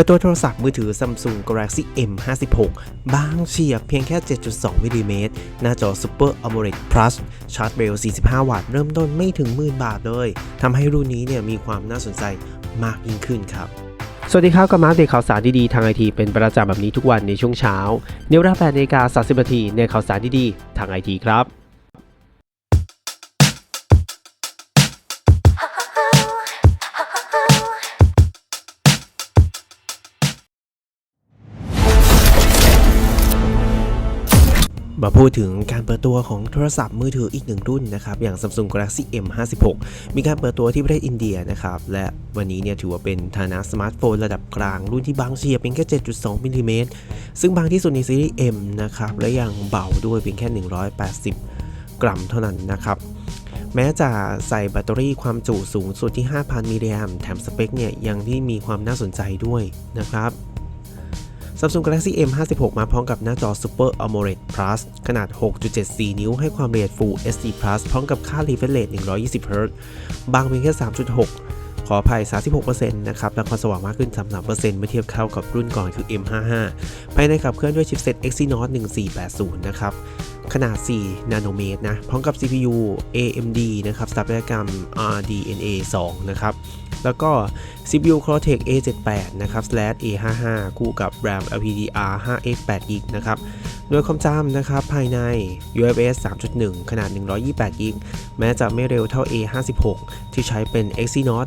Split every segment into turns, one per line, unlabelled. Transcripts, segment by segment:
ปิดตัวโทรศัพท์มือถือ Samsung Galaxy M56 บางเฉียบเพียงแค่ 7.2 มิลลิเมตร หน้าจอ Super AMOLED Plus ชาร์จเร็ว 45 วัตต์ เริ่มต้นไม่ถึงหมื่นบาทเลยทำให้รุ่นนี้เนี่ยมีความน่าสนใจมากยิ่งขึ้นครับ
สวัสดีครับกับมาอัปเดตข่าวสารดีๆทางไอทีเป็นประจำแบบนี้ทุกวันในช่วงเช้าในวลา8นาฬิกา30นาทีในข่าวสารดีๆทางไอทีครับ
มาพูดถึงการเปิดตัวของโทรศัพท์มือถืออีกหนึ่งรุ่นนะครับ อย่าง Samsung Galaxy M56 มีการเปิดตัวที่ประเทศอินเดียนะครับ และวันนี้เนี่ยถือว่าเป็นฐานะสมาร์ทโฟนระดับกลางรุ่นที่บางเฉียบเพียงแค่ 7.2มิลลิเมตรซึ่งบางที่สุดในซีรีส์ M นะครับ และยังเบาด้วยเพียงแค่ 180 กรัมเท่านั้นนะครับแม้จะใส่แบตเตอรี่ความจุสูงสุดที่ 5,000 มิลลิแอมแถมสเปคเนี่ยยังที่มีความน่าสนใจด้วยนะครับ Samsung Galaxy M56 มาพร้อมกับหน้าจอ Super AMOLED Plus ขนาด 6.74 นิ้ว ให้ความละเอียด Full HD Plus พร้อมกับค่า refresh rate 120 Hz บางเพียงแค่ 3.6 ขออภัย 36%นะครับ และความสว่างมากขึ้น 33%เมื่อเทียบเข้ากับรุ่นก่อนคือ M55 ภายในขับเคลื่อนด้วยชิปเซ็ต Exynos 1480 นะครับ ขนาด 4 นาโนเมตรนะ พร้อมกับ CPU AMD นะครับ Snapdragon RDNA 2 นะครับ แล้วก็ CPU Cortex A78 นะครับ A55 คู่กับ RAM LPDDR 5X8GB นะครับ โดยความจำนะครับ ภายใน UFS 3.1 ขนาด 128 g b แม้จะไม่เร็วเท่า A56 ที่ใช้เป็น Exynos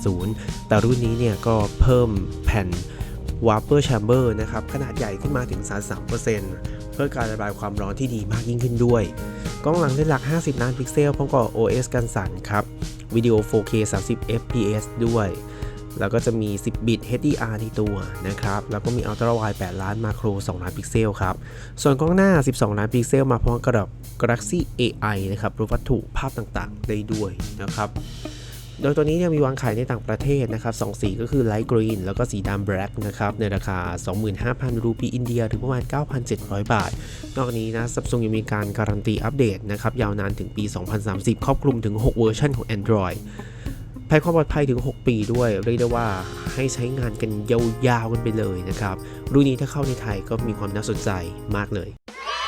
1580 แต่รุ่นนี้เนี่ยก็เพิ่มแผ่น Vapor Chamber นะครับ ขนาดใหญ่ขึ้นมาถึง 33% เพื่อการระบายความร้อนที่ดีมากยิ่งขึ้นด้วย กล้องหลังเลนส์หลัก 50 ล้านพิกเซลพร้อมกับ OS กันสั่นครับวิดีโอ 4K 30 fps ด้วย แล้วก็จะมี 10 บิต HDR ในตัวนะครับ แล้วก็มี Ultra Wide 8 ล้านมาโคร 2 ล้านพิกเซลครับ ส่วนกล้องหน้า 12 ล้านพิกเซลมาพร้อมกับ Galaxy AI นะครับรู้วัตถุภาพต่างๆ ได้ด้วยนะครับ โดยตัวนี้เนี่ยมีวางขายในต่างประเทศนะครับ2สีก็คือ Light Green แล้วก็สีดำ Black นะครับในราคา 25,000 รูปีอินเดีย หรือประมาณ 9,700 บาท นอกนี้นะ Samsung ยังมีการการันตีอัปเดตนะครับยาวนานถึงปี 2030 ครอบคลุมถึง 6 เวอร์ชันของ Android ภายความปลอดภัยถึง 6 ปีด้วย เรียกได้ว่าให้ใช้งานกันยาวๆกันไปเลยนะครับรุ่นนี้ถ้าเข้าในไทยก็มีความน่าสนใจมากเลย